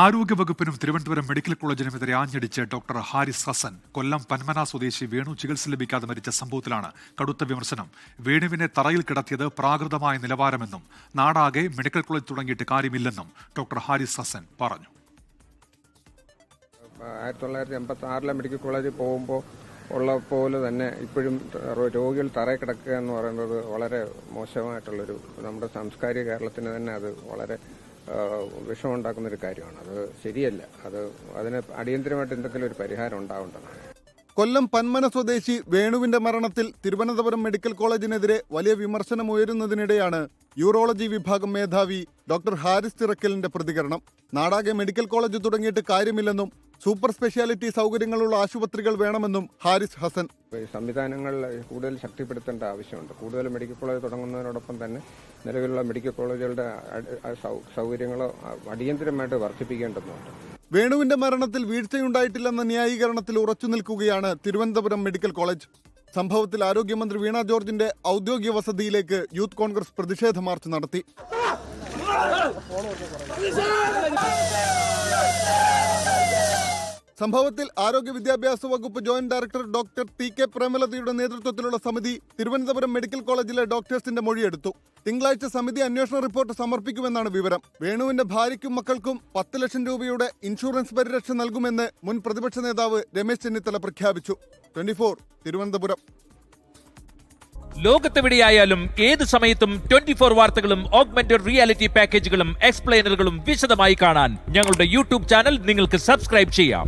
ആരോഗ്യവകുപ്പിനും Thiruvananthapuram medical കോളേജിനും എതിരെ ആഞ്ഞടിച്ച് ഡോക്ടർ ഹാരിസ് ഹസൻ കൊല്ലം പന്മന സ്വദേശി വേണു ചികിത്സ ലഭിക്കാതെ മരിച്ച സംഭവത്തിലാണ് കടുത്ത വിമർശനം. വേണുവിനെ തറയിൽ കിടത്തിയത് പ്രാകൃതമായ നിലവാരമെന്നും നാടാകെ മെഡിക്കൽ കോളേജ് തുടങ്ങിയിട്ട് കാര്യമില്ലെന്നും ഡോക്ടർ ഹാരിസ് ഹസൻ പറഞ്ഞു. ആയിരത്തി തൊള്ളായിരത്തി എൺപത്തി ആറിലെ മെഡിക്കൽ കോളേജിൽ പോകുമ്പോൾ ഉള്ള പോലെ തന്നെ ഇപ്പോഴും രോഗികൾ തറയിൽ കിടക്കുക എന്ന് പറയുന്നത് വളരെ മോശമായിട്ടുള്ളൊരു നമ്മുടെ സാംസ്കാരിക കേരളത്തിന് തന്നെ അത് വളരെ ഒരു കാര്യമാണ്. അത് ശരിയല്ല. അത് അതിന് അടിയന്തരമായിട്ട് എന്തെങ്കിലും ഒരു പരിഹാരം ഉണ്ടാവേണ്ടതാണ്. കൊല്ലം പന്മന സ്വദേശി വേണുവിന്റെ മരണത്തിൽ തിരുവനന്തപുരം മെഡിക്കൽ കോളേജിനെതിരെ വലിയ വിമർശനം ഉയരുന്നതിനിടെയാണ് യൂറോളജി വിഭാഗം മേധാവി ഡോക്ടർ ഹാരിസ് തിറക്കലിന്റെ പ്രതികരണം. നാടാകെ മെഡിക്കൽ കോളേജ് തുടങ്ങിയിട്ട് കാര്യമില്ലെന്നും സൂപ്പർ സ്പെഷ്യാലിറ്റി സൗകര്യങ്ങളുള്ള ആശുപത്രികൾ വേണമെന്നും ഹാരിസ് ഹസൻ. സംവിധാനങ്ങൾ കൂടുതൽ ശക്തിപ്പെടുത്തേണ്ട ആവശ്യമുണ്ട്. കൂടുതൽ മെഡിക്കൽ കോളേജ് തുടങ്ങുന്നതിനോടൊപ്പം തന്നെ നിലവിലുള്ള മെഡിക്കൽ കോളേജുകളുടെ സൗകര്യങ്ങളോ അടിയന്തരമായിട്ട് വർദ്ധിപ്പിക്കേണ്ടതുണ്ട്. വേണുവിന്റെ മരണത്തിൽ വീഴ്ചയുണ്ടായിട്ടില്ലെന്ന ന്യായീകരണത്തിൽ ഉറച്ചു നിൽക്കുകയാണ് തിരുവനന്തപുരം മെഡിക്കൽ കോളേജ്. സംഭവത്തിൽ ആരോഗ്യമന്ത്രി വീണ ജോർജിന്റെ ഔദ്യോഗിക വസതിയിലേക്ക് യൂത്ത് കോൺഗ്രസ് പ്രതിഷേധ മാർച്ച് നടത്തി. സംഭവത്തിൽ ആരോഗ്യ വിദ്യാഭ്യാസ വകുപ്പ് joint director doctor T K പ്രേമലതയുടെ നേതൃത്വത്തിലുള്ള സമിതി തിരുവനന്തപുരം മെഡിക്കൽ കോളേജിലെ ഡോക്ടേഴ്സിന്റെ മൊഴിയെടുത്തു. തിങ്കളാഴ്ച സമിതി അന്വേഷണ റിപ്പോർട്ട് സമർപ്പിക്കുമെന്നാണ് വിവരം. വേണുവിന്റെ ഭാര്യയ്ക്കും മക്കൾക്കും പത്ത് ലക്ഷം രൂപയുടെ ഇൻഷുറൻസ് പരിരക്ഷ നൽകുമെന്ന് മുൻ പ്രതിപക്ഷ നേതാവ് രമേശ് ചെന്നിത്തല പ്രഖ്യാപിച്ചു. ട്വന്റി തിരുവനന്തപുരം. ലോകത്തെവിടെയായാലും ഏത് സമയത്തും ട്വന്റി ഫോർ വാർത്തകളും ഓഗ്മെന്റഡ് റിയാലിറ്റി പാക്കേജുകളും എക്സ്പ്ലെയിനറുകളും വിശദമായി കാണാൻ ഞങ്ങളുടെ യൂട്യൂബ് ചാനൽ നിങ്ങൾക്ക് സബ്സ്ക്രൈബ് ചെയ്യാം.